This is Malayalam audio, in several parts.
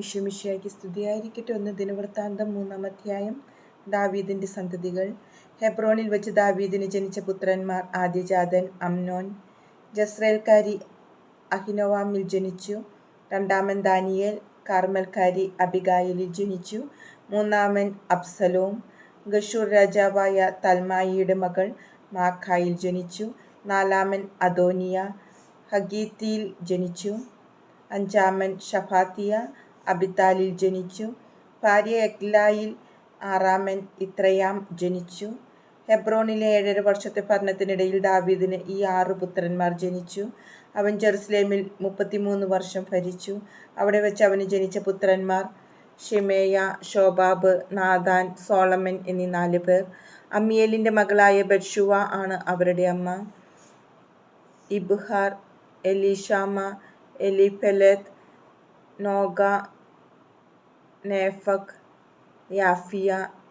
വിഷുമിഷിയാക്കി സ്തുതിയായിരിക്കട്ടെ. ഒന്ന് ദിനവൃത്താന്തം മൂന്നാം അധ്യായം. ദാവീദിന്റെ സന്തതികൾ. ഹെബ്രോണിൽ വെച്ച് ദാവീദിന് ജനിച്ച പുത്രന്മാർ ആദ്യജാതൻ അംനോൻ ജസ്രേൽക്കാരി അഹിനോവാമിൽ ജനിച്ചു. രണ്ടാമൻ ദാനിയേൽ. കാർമൽക്കാരി അബിഗായിലിൽ ജനിച്ചു. മൂന്നാമൻ അബ്സലോം. ഗഷൂർ രാജാവായ തൽമായിയുടെ മകൾ മാഖായിൽ ജനിച്ചു. നാലാമൻ അദോനിയ. ഹഗീത്തിയിൽ ജനിച്ചു. അഞ്ചാമൻ ഷഫാത്തിയ അബിത്താലിൽ ജനിച്ചു. ഭാര്യ എഗ്ലായിൽ ആറാമൻ ഇത്രയാം ജനിച്ചു. ഹെബ്രോണിലെ ഏഴര വർഷത്തെ ഭരണത്തിനിടയിൽ ദാവീദിന് ഈ ആറ് പുത്രന്മാർ ജനിച്ചു. അവൻ ജെറുസലേമിൽ മുപ്പത്തിമൂന്ന് വർഷം ഭരിച്ചു. അവിടെ വെച്ച് അവന് ജനിച്ച പുത്രന്മാർ ഷിമേയ ഷോബാബ് നാദാൻ സോളമൻ എന്നീ നാല് പേർ. അമ്മിയേലിന്റെ മകളായ ബെഡ്ഷുവ ആണ് അവരുടെ അമ്മ. ഇബ്ഹാർ എലിഷാമ എലിഫെലത്ത് നോഗ നേഫക് യാഫിയ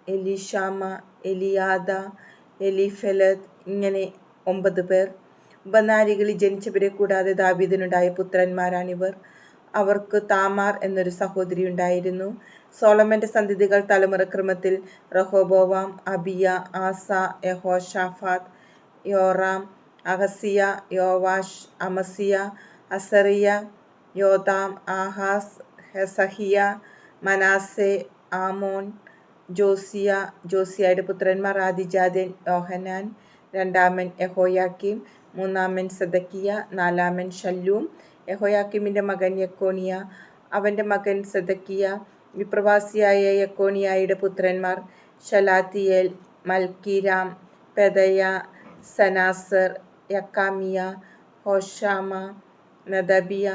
എലീഷാമ എലിയാദ എലിഫെലത് ഇങ്ങനെ ഒമ്പത് പേർ. ഉപനാരികളിൽ ജനിച്ചവരെ കൂടാതെ ദാവീദിനുണ്ടായ പുത്രന്മാരാണിവർ. അവർക്ക് താമാർ എന്നൊരു സഹോദരി ഉണ്ടായിരുന്നു. സോളമന്റെ സന്തതികൾ തലമുറക്രമത്തിൽ Rehoboam Abijah Asa Jehoshaphat Joram Ahaziah Joash Amaziah Azariah Jotham Ahaz Hezekiah Manasseh Amon Josiah ജോസിയയുടെ പുത്രന്മാർ ആദിജാതൻ യോഹനാൻ രണ്ടാമൻ എഹോയാക്കിം മൂന്നാമൻ സദക്കിയ നാലാമൻ ഷല്ലൂം യഹോയാക്കിമിന്റെ മകൻ യക്കോണിയ അവന്റെ മകൻ സദക്കിയ വിപ്രവാസിയായ യക്കോണിയായുടെ പുത്രന്മാർ ഷലാത്തിയേൽ മൽക്കിരാം പെദയ സനാസർ യക്കാമിയ ഹോഷാമ നദബിയ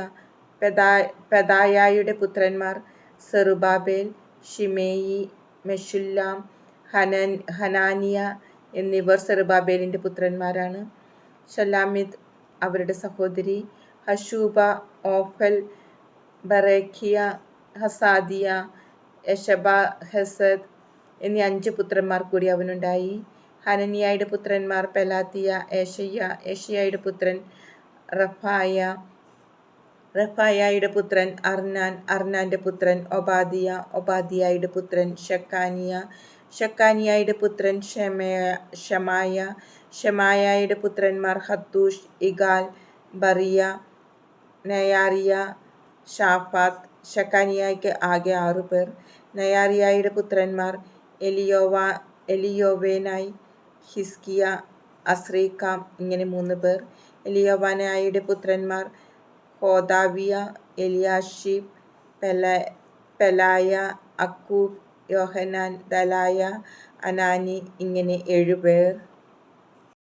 പെദാ പെദായായുടെ പുത്രന്മാർ സെറുബാബേൽ ഷിമേയി മെഷുല്ലാം ഹനൻ ഹനാനിയ എന്നിവർ സെറുബാബേലിന്റെ പുത്രന്മാരാണ്. ഷലാമിദ് അവരുടെ സഹോദരി ഹഷൂബ ഓഫൽ ബറേഖിയ ഹസാദിയ യഷബ ഹസദ് എന്നീ അഞ്ച് പുത്രന്മാർ കൂടി അവനുണ്ടായി. ഹനനിയായുടെ പുത്രന്മാർ പെലാത്തിയ ഏഷയ്യ ഏഷ്യയുടെ പുത്രൻ റഫായ റഫായയുടെ പുത്രൻ അർനാൻ അർനാന്റെ പുത്രൻ ഒബാദിയ ഒബാദിയയുടെ പുത്രൻ ഷക്കാനിയ ഷക്കാനിയായുടെ പുത്രൻ ഷമയ ഷമായ ഷമായയുടെ പുത്രന്മാർ ഹത്തൂഷ് ഇഗാൽ ബറിയ നയാറിയ ഷാഫാത്ത് ഷക്കാനിയായ്ക്ക് ആകെ ആറു പേർ. നയാറിയായുടെ പുത്രന്മാർ എലിയോവ എലിയോവേനായി ഹിസ്കിയ അസ്രീക്കാം ഇങ്ങനെ മൂന്ന് പേർ. എലിയോവാനായുടെ പുത്രന്മാർ ഹോദാവിയ എലിയാഷിബ് പെല പെലായ അക്കൂബ് യോഹനാൻ ദലായ അനാനി ഇങ്ങനെ ഏഴുപേർ.